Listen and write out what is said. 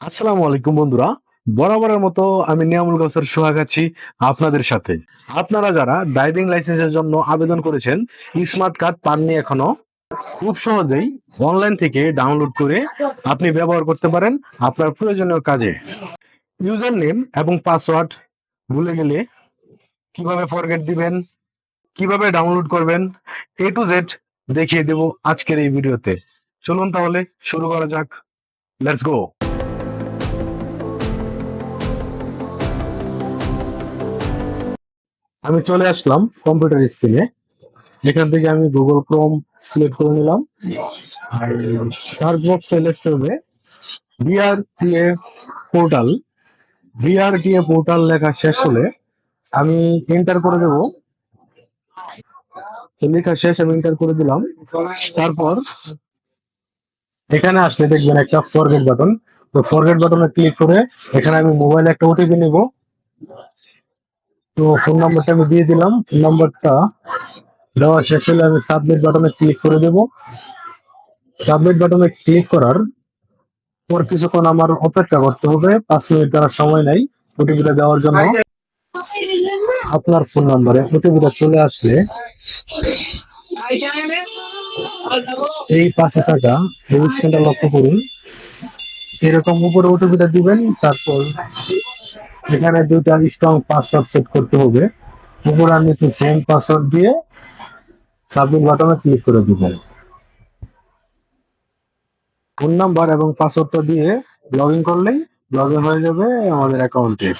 আসসালামু আলাইকুম বন্ধুরা। বরাবরের মতো আমি নিয়ামুল গসর সোহাগ আছি আপনাদের সাথে। আপনারা যারা ড্রাইভিং লাইসেন্সের জন্য আবেদন করেছেন স্মার্ট কার্ড পাননি এখনও, খুব সহজেই অনলাইন থেকে ডাউনলোড করে আপনি ব্যবহার করতে পারেন আপনার প্রয়োজনীয় কাজে। ইউজার নেম এবং পাসওয়ার্ড ভুলে গেলে কীভাবে ফরগেট দিবেন, কীভাবে ডাউনলোড করবেন এ টু জেড দেখিয়ে দেব আজকের এই ভিডিওতে। চলুন তাহলে শুরু করা যাক। লেটস গো আমি চলে আসলাম কম্পিউটার স্ক্রিনে এখান থেকে আমি গুগল ক্রোম সিলেক্ট করে নিলাম। আর সার্চ বক্সে সিলেক্ট হবে বিআরটিএ পোর্টাল বিআরটিএ পোর্টাল লেখা শেষ হলে আমি এন্টার করে দেব। লেখা শেষ, আমি এন্টার করে দিলাম। তারপর এখানে আসলে দেখবেন একটা ফরগেট বাটন তো ফরগেট বাটনে ক্লিক করে এখানে আমি মোবাইলে একটা ওটিপি নিব। তো ফোন নাম্বারটা আমি দিয়ে দিলাম। ফোন নাম্বারটা দেওয়া শেষ হলে আমি সাবমিট বাটনে ক্লিক করে দেব। সাবমিট বাটনে ক্লিক করার পর কিছুক্ষণ আমার অপেক্ষা করতে হবে। পাঁচ মিনিট দ্বারা সময় নাই ওটিপিটা দেওয়ার জন্য। আপনার ফোন নাম্বারে ওটিপিটা চলে আসলে এই পাঁচশো টাকা এই স্ক্রিনটা লক্ষ্য করুন। এরকম উপরে ওটিপিটা দিবেন, তারপর এখানে দুইটা স্ট্রং পাসওয়ার্ড সেট করতে হবে। উপরে আর নিচে সেম পাসওয়ার্ড দিয়ে সাবমিট বাটনে ক্লিক করে দিবেন। ফোন নাম্বার এবং পাসওয়ার্ডটা দিয়ে লগ ইন করলেই লগ ইন হয়ে যাবে আমাদের অ্যাকাউন্টে